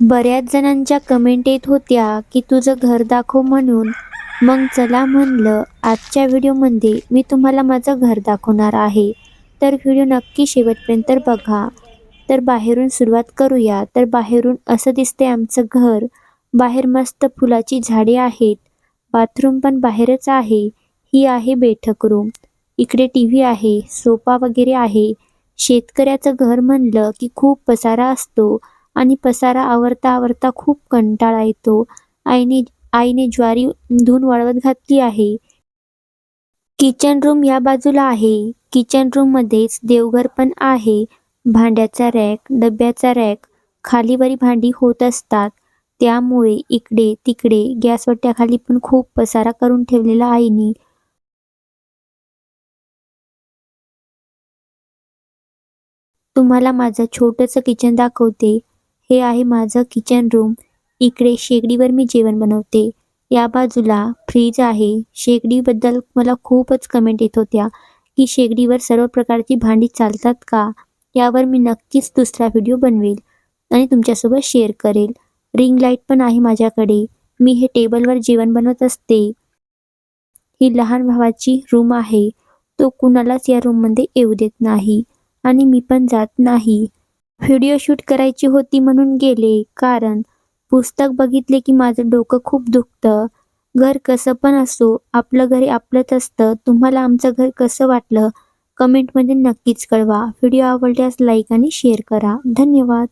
बऱ्याच जणांच्या कमेंट येत होत्या की तुझं घर दाखव म्हणून. मग चला म्हणलं आजच्या व्हिडिओमध्ये मी तुम्हाला माझं घर दाखवणार आहे. तर व्हिडिओ नक्की शेवटपर्यंत बघा. तर बाहेरून सुरुवात करूया. तर बाहेरून असं दिसते आमचं घर. बाहेर मस्त फुलाची झाडे आहेत. बाथरूम पण बाहेरच आहे. ही आहे बैठक रूम इकडे टी व्ही आहे. सोफा वगैरे आहे. शेतकऱ्याचं घर म्हणलं की खूप पसारा असतो. आणि पसारा आवरता आवरता खूप कंटाळा येतो. आईने आईने ज्वारी धुवून वाळवत घातली आहे. किचन रूम या बाजूला आहे. किचन रूम मध्येच देवघर पण आहे. भांड्याचा रॅक डब्याचा रॅक खालीवरी भांडी होत असतात. त्यामुळे इकडे तिकडे गॅस पण खूप पसारा करून ठेवलेला आईने. तुम्हाला माझं छोटंसं किचन दाखवते. हे आहे माझं किचन रूम इकडे शेगडीवर मी जेवण बनवते. या बाजूला फ्रीज आहे. शेगडीबद्दल मला खूपच कमेंट येत होत्या की शेगडीवर सर्व प्रकारची भांडी चालतात का? यावर मी नक्कीच दुसरा व्हिडिओ बनवेल आणि तुमच्यासोबत शेअर करेल. रिंग लाइट पण आहे माझ्याकडे. मी हे टेबलवर जेवण बनवत असते. ही लहान भावाची रूम आहे. तो कुणालाच या रूममध्ये येऊ देत नाही आणि मी पण जात नाही. व्हिडिओ शूट करायची होती म्हणून गेले. कारण पुस्तक बघितले की माझं डोकं खूप दुखतं. घर कसं पण असो आपलं घरी आपलंच असतं. तुम्हाला आमचं घर कसं वाटलं? कमेंटमध्ये नक्कीच कळवा. व्हिडिओ आवडल्यास लाईक आणि शेअर करा. धन्यवाद.